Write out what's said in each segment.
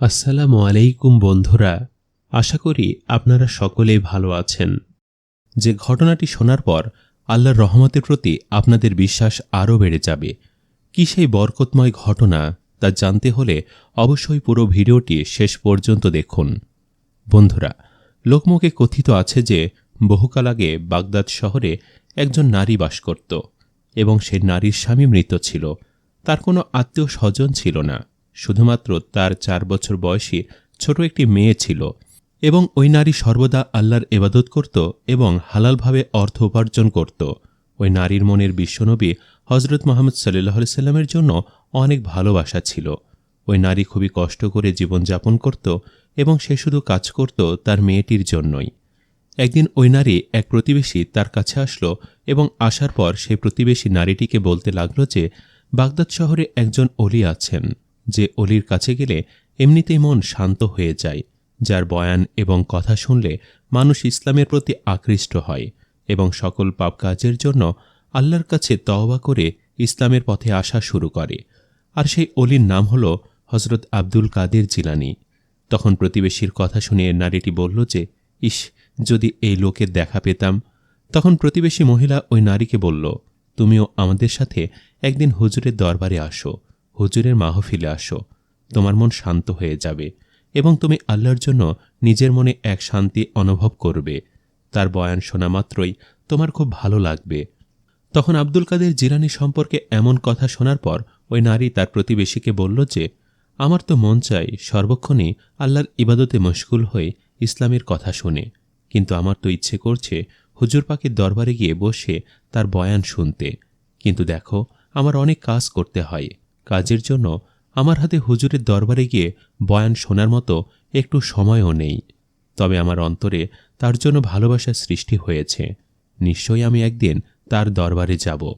আসসালামু আলাইকুম বন্ধুরা, আশা করি আপনারা সকলেই ভালো আছেন। যে ঘটনাটি শোনার পর আল্লাহর রহমতের প্রতি আপনাদের বিশ্বাস আরও বেড়ে যাবে। কি সেই বরকতময় ঘটনা তা জানতে হলে অবশ্যই পুরো ভিডিওটি শেষ পর্যন্ত দেখুন। বন্ধুরা, লোকমুখে কথিত আছে যে বহুকাল আগে বাগদাদ শহরে একজন নারী বাস করত এবং সে নারীর স্বামী মৃত ছিল। তার কোনো আত্মীয় স্বজন ছিল না। শুধুমাত্র তার চার বছর বয়সী ছোট একটি মেয়ে ছিল এবং ওই নারী সর্বদা আল্লাহর এবাদত করত এবং হালালভাবে অর্থ উপার্জন করত। ওই নারীর মনের বিশ্বনবী হজরত মোহাম্মদ সাল্লাহ সাল্লামের জন্য অনেক ভালোবাসা ছিল। ওই নারী খুবই কষ্ট করে জীবনযাপন করত এবং সে শুধু কাজ করত তার মেয়েটির জন্যই। একদিন ওই নারী এক প্রতিবেশী তার কাছে আসলো এবং আসার পর সেই প্রতিবেশী নারীটিকে বলতে লাগল যে, বাগদাদ শহরে একজন অলি আছেন। যে অলির কাছে গেলে এমনিতেই মন শান্ত হয়ে যায়, যার বয়ান এবং কথা শুনলে মানুষ ইসলামের প্রতি আকৃষ্ট হয় এবং সকল পাপ কাজের জন্য আল্লাহর কাছে তওবা করে ইসলামের পথে আসা শুরু করে। আর সেই অলির নাম হল হজরত আব্দুল কাদের জিলানি। তখন প্রতিবেশীর কথা শুনে নারীটি বলল যে, ইস, যদি এই লোকের দেখা পেতাম। তখন প্রতিবেশী মহিলা ওই নারীকে বলল, তুমিও আমাদের সাথে একদিন হুজুরের দরবারে আসো। হুজুরের মাহফিলে আসো। তোমার মন শান্ত হয়ে যাবে এবং তুমি আল্লাহর জন্য নিজের মনে এক শান্তি অনুভব করবে। তার বয়ান শোনা মাত্রই তোমার খুব ভালো লাগবে। তখন আব্দুল কাদের জিরানি সম্পর্কে এমন কথা শোনার পর ওই নারী তার প্রতিবেশীকে বলল যে, আমার তো মন চাই সর্বক্ষণই আল্লাহর ইবাদতে মশগুল হয়ে ইসলামের কথা শুনে। কিন্তু আমার তো ইচ্ছে করছে হুজুর পাখির দরবারে গিয়ে বসে তার বয়ান শুনতে। কিন্তু দেখো, আমার অনেক কাজ করতে হয়। কাজের জন্য আমার হাতে হুজুরের দরবারে গিয়ে বয়ান শোনার মতো একটু সময়ও নেই। তবে আমার অন্তরে তার জন্য ভালোবাসার সৃষ্টি হয়েছে। নিশ্চয়ই আমি একদিন তার দরবারে যাব।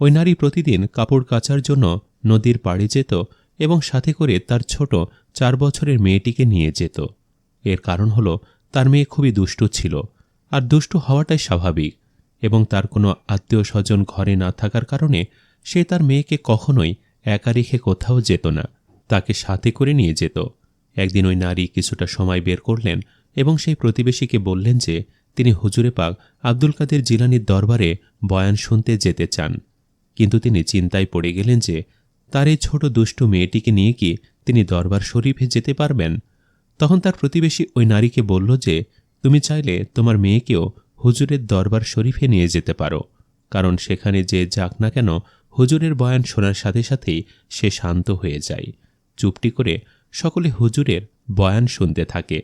ওই নারী প্রতিদিন কাপড় কাচার জন্য নদীর পাড়ে যেত এবং সাথে করে তার ছোট চার বছরের মেয়েটিকে নিয়ে যেত। এর কারণ হল তার মেয়ে খুবই দুষ্টু ছিল আর দুষ্টু হওয়াটাই স্বাভাবিক এবং তার কোনো আত্মীয় স্বজন ঘরে না থাকার কারণে সে তার মেয়েকে কখনোই একা রেখে কোথাও যেত না। তাকে সাথে করে নিয়ে যেত। একদিন ওই নারী কিছুটা সময় বের করলেন এবং সেই প্রতিবেশীকে বললেন যে, তিনি হুজুরে পাক আব্দুল কাদের জিলানির দরবারে বয়ান শুনতে যেতে চান। কিন্তু তিনি চিন্তায় পড়ে গেলেন যে, তার এই ছোট দুষ্টু মেয়েটিকে নিয়ে কি তিনি দরবার শরীফে যেতে পারবেন? তখন তার প্রতিবেশী ওই নারীকে বলল যে, তুমি চাইলে তোমার মেয়েকেও হুজুরের দরবার শরীফে নিয়ে যেতে পারো। কারণ সেখানে যে যাক না কেন হুজুরের বয়ান শোনার সাথে সাথেই সে শান্ত হয়ে যায়। চুপটি করে সকলে হুজুরের বয়ান শুনতে থাকে।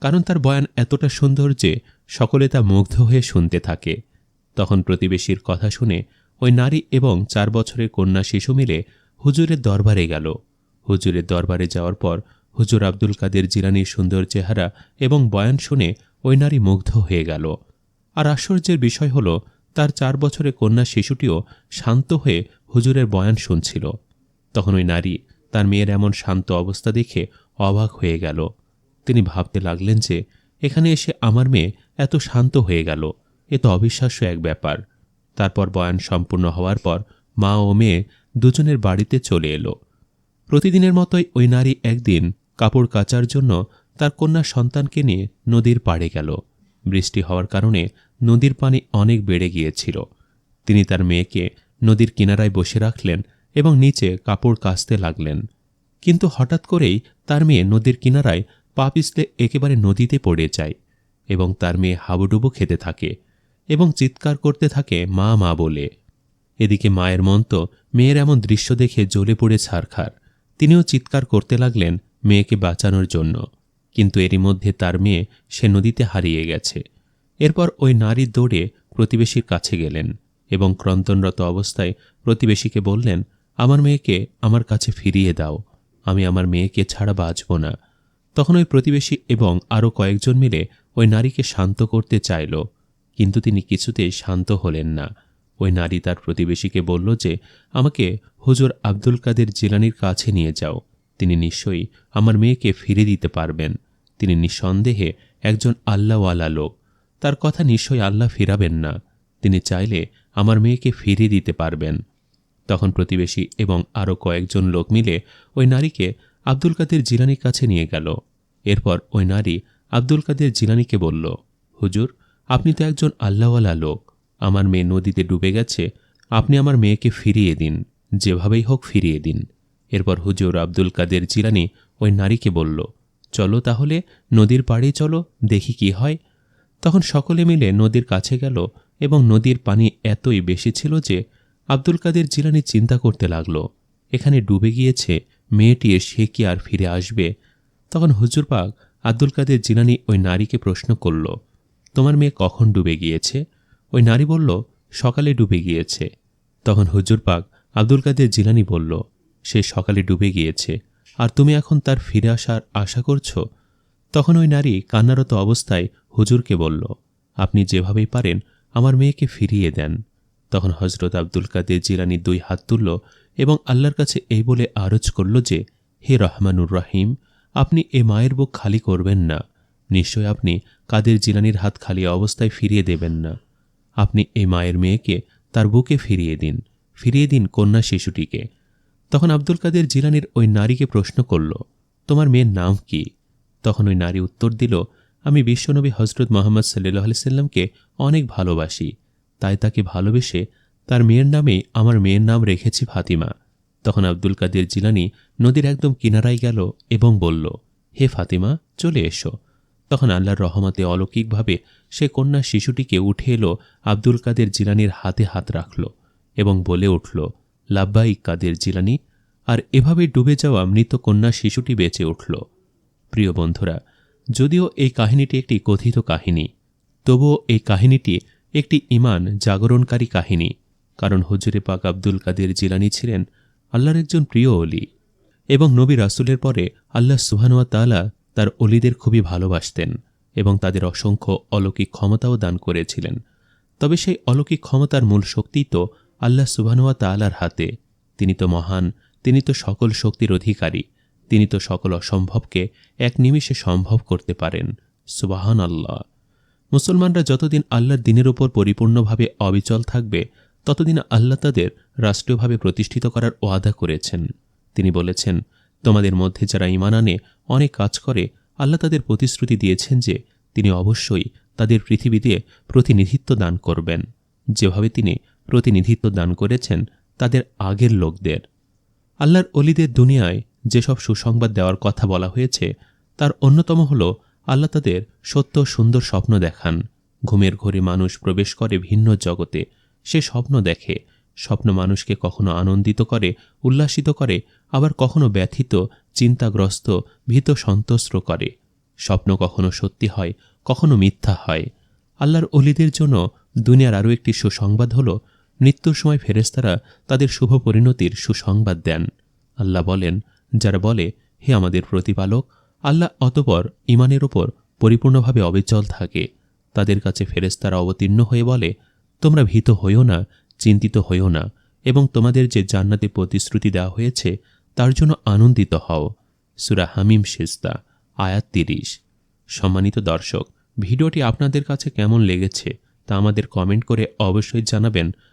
কারণ তার বয়ান এতটা সুন্দর যে সকলে তা মুগ্ধ হয়ে শুনতে থাকে। তখন প্রতিবেশীর কথা শুনে ওই নারী এবং চার বছরের কন্যা শিশু মিলে হুজুরের দরবারে গেল। হুজুরের দরবারে যাওয়ার পর হুজুর আব্দুল কাদের জিরানির সুন্দর চেহারা এবং বয়ান শুনে ওই নারী মুগ্ধ হয়ে গেল। আর আশ্চর্যের বিষয় হল তার চার বছরের কন্যা শিশুটিও শান্ত হয়ে হুজুরের বয়ান শুনছিল। তখন ওই নারী তার মেয়ের এমন শান্ত অবস্থা দেখে অবাক হয়ে গেল। তিনি ভাবতে লাগলেন যে, এখানে এসে আমার মেয়ে এত শান্ত হয়ে গেল। এ তো অবিশ্বাস্য এক ব্যাপার। তারপর বয়ান সম্পূর্ণ হওয়ার পর মা ও মেয়ে দুজনের বাড়িতে চলে এলো। প্রতিদিনের মতোই ওই নারী একদিন কাপড় কাচার জন্য তার কন্যা সন্তানকে নিয়ে নদীর পাড়ে গেল। বৃষ্টি হওয়ার কারণে নদীর পানি অনেক বেড়ে গিয়েছিল। তিনি তার মেয়েকে নদীর কিনারায় বসে রাখলেন এবং নিচে কাপড় কাচতে লাগলেন। কিন্তু হঠাৎ করেই তার মেয়ে নদীর কিনারায় পা পিছলে একেবারে নদীতে পড়ে যায় এবং তার মেয়ে হাবুডুবু খেতে থাকে এবং চিৎকার করতে থাকে মা মা বলে। এদিকে মায়ের মন তো মেয়ের এমন দৃশ্য দেখে জ্বলে পড়ে ছারখার। তিনিও চিৎকার করতে লাগলেন মেয়েকে বাঁচানোর জন্য। কিন্তু এরই মধ্যে তার মেয়ে সে নদীতে হারিয়ে গেছে। এরপর ওই নারী দৌড়ে প্রতিবেশীর কাছে গেলেন এবং ক্রন্দনরত অবস্থায় প্রতিবেশীকে বললেন, আমার মেয়েকে আমার কাছে ফিরিয়ে দাও, আমি আমার মেয়েকে ছাড়া বাঁচব না। তখন ওই প্রতিবেশী এবং আরও কয়েকজন মিলে ওই নারীকে শান্ত করতে চাইল, কিন্তু তিনি কিছুতেই শান্ত হলেন না। ওই নারী তার প্রতিবেশীকে বলল যে, আমাকে হুজুর আব্দুল কাদের জিলানির কাছে নিয়ে যাও তিনি নিশ্চয়ই আমার মেয়েকে ফিরে দিতে পারবেন। তিনি নিঃসন্দেহে একজন আল্লাহওয়ালা লোক। তার কথা নিশ্চয়ই আল্লাহ ফিরাবেন না। তিনি চাইলে আমার মেয়েকে ফিরিয়ে দিতে পারবেন। তখন প্রতিবেশী এবং আরও কয়েকজন লোক মিলে ওই নারীকে আব্দুল কাদের জিলানির কাছে নিয়ে গেল। এরপর ওই নারী আব্দুল কাদের জিলানিকে বলল, হুজুর, আপনি তো একজন আল্লাহওয়ালা লোক। আমার মেয়ে নদীতে ডুবে গেছে। আপনি আমার মেয়েকে ফিরিয়ে দিন। যেভাবেই হোক ফিরিয়ে দিন। এরপর হুজুর আব্দুল কাদের জিলানি ওই নারীকে বলল, চলো তাহলে নদীর পাড়ে চলো, দেখি কি হয়। তখন সকলে মিলে নদীর কাছে গেল এবং নদীর পানি এতই বেশি ছিল যে আব্দুল কাদের জিলানি চিন্তা করতে লাগল, এখানে ডুবে গিয়েছে, মেয়েটি সে কি আর ফিরে আসবে? তখন হুজুর পাক আব্দুল কাদের জিলানি ওই নারীকে প্রশ্ন করল, তোমার মেয়ে কখন ডুবে গিয়েছে? ওই নারী বলল, সকালে ডুবে গিয়েছে। তখন হুজুর পাক আব্দুল কাদের জিলানি বলল সে সকালে ডুবে গিয়েছে। আর তুমি এখন তার ফিরে আসার আশা করছ? তখন ওই নারী কান্নারত অবস্থায় হুজুরকে বলল, আপনি যেভাবেই পারেন আমার মেয়েকে ফিরিয়ে দেন। তখন হজরত আব্দুল কাদের জিলানি দুই হাত তুলল এবং আল্লাহর কাছে এই বলে আরজ করল যে, হে রহমানুর রহিম, আপনি এ মায়ের বুক খালি করবেন না। নিশ্চয় আপনি কাদের জিলানির হাত খালি অবস্থায় ফিরিয়ে দেবেন না। আপনি এই মায়ের মেয়েকে তার বুকে ফিরিয়ে দিন। ফিরিয়ে দিন কন্যা শিশুটিকে। তখন আব্দুল কাদের জিলানির ওই নারীকে প্রশ্ন করল, তোমার মেয়ের নাম কি? তখন ওই নারী উত্তর দিল, আমি বিশ্বনবী হজরত মোহাম্মদ সাল্লাহ সাল্লামকে অনেক ভালোবাসি। তাই তাকে ভালোবেসে তার মেয়ের নামেই আমার মেয়ের নাম রেখেছি ফাতিমা। তখন আব্দুল কাদের জিলানি নদীর একদম কিনারায় গেল এবং বলল, হে ফাতিমা, চলে এসো। তখন আল্লাহর রহমতে অলৌকিকভাবে সে কন্যা শিশুটিকে উঠে এলো আব্দুল কাদের জিলানির হাতে হাত রাখল এবং বলে উঠল লাব্বাইক কাদের জিলানি, আর এভাবে ডুবে যাওয়া মৃত কন্যা শিশুটি বেঁচে উঠল। প্রিয় বন্ধুরা, যদিও এই কাহিনীটি একটি কথিত কাহিনী, তবুও এই কাহিনীটি একটি ইমান জাগরণকারী কাহিনী, কারণ হুজুরে পাক আব্দুল কাদের জিলানি ছিলেন আল্লাহর একজন প্রিয় অলি, এবং নবী রাসুলের পরে আল্লাহ সুহানুয়া তালা তার অলিদের খুবই ভালোবাসতেন এবং তাদের অসংখ্য অলৌকিক ক্ষমতাও দান করেছিলেন। তবে সেই অলৌকিক ক্ষমতার মূল শক্তি তো আল্লাহ সুবাহানুয়া তালার হাতে। তিনি তো মহান, তিনি তো সকল শক্তির অধিকারী, তিনি তো সকল অসম্ভবকে এক নিমিষে সম্ভব করতে পারেন। সুবাহান আল্লাহ মুসলমানরা যতদিন আল্লাহর দিনের উপর পরিপূর্ণভাবে অবিচল থাকবে, ততদিন আল্লাহ তাদের রাষ্ট্রীয়ভাবে প্রতিষ্ঠিত করার ওয়াদা করেছেন। তিনি বলেছেন, তোমাদের মধ্যে যারা ইমান আনে, অনেক কাজ করে, আল্লাহ তাদের প্রতিশ্রুতি দিয়েছেন যে তিনি অবশ্যই তাদের পৃথিবীতে প্রতিনিধিত্ব দান করবেন। যেভাবে তিনি প্রতিনিধিত্ব দান করেছেন তাদের আগের লোকদের। আল্লাহর অলিদের দুনিয়ায় যেসব সুসংবাদ দেওয়ার কথা বলা হয়েছে, তার অন্যতম হল আল্লাহ তাদের সত্য সুন্দর স্বপ্ন দেখান। ঘুমের ঘরে মানুষ প্রবেশ করে ভিন্ন জগতে। সে স্বপ্ন দেখে। স্বপ্ন মানুষকে কখনো আনন্দিত করে, উল্লাসিত করে, আবার কখনো ব্যথিত, চিন্তাগ্রস্ত, ভীত সন্তস্ত্র করে। স্বপ্ন কখনো সত্যি হয়, কখনো মিথ্যা হয়। আল্লাহর অলিদের জন্য দুনিয়ার আরও একটি সুসংবাদ হল মৃত্যুর সময় ফেরেস্তারা তাদের শুভ পরিণতির সুসংবাদ দেন। আল্লাহ বলেন, যারা বলে, হে আমাদের প্রতিপালক, আল্লাহ অতপর ইমানের ওপর পরিপূর্ণভাবে অবিচল থাকে। তাদের কাছে ফেরেস্তারা অবতীর্ণ হয়ে বলে, তোমরা ভীত হইও না, চিন্তিত হইও না, এবং তোমাদের যে জান্নাতে প্রতিশ্রুতি দেওয়া হয়েছে, তার জন্য আনন্দিত হও। সুরা হামিম শেস্তা আয়াত তিরিশ। সম্মানিত দর্শক, ভিডিওটি আপনাদের কাছে কেমন লেগেছে তা আমাদের কমেন্ট করে অবশ্যই জানাবেন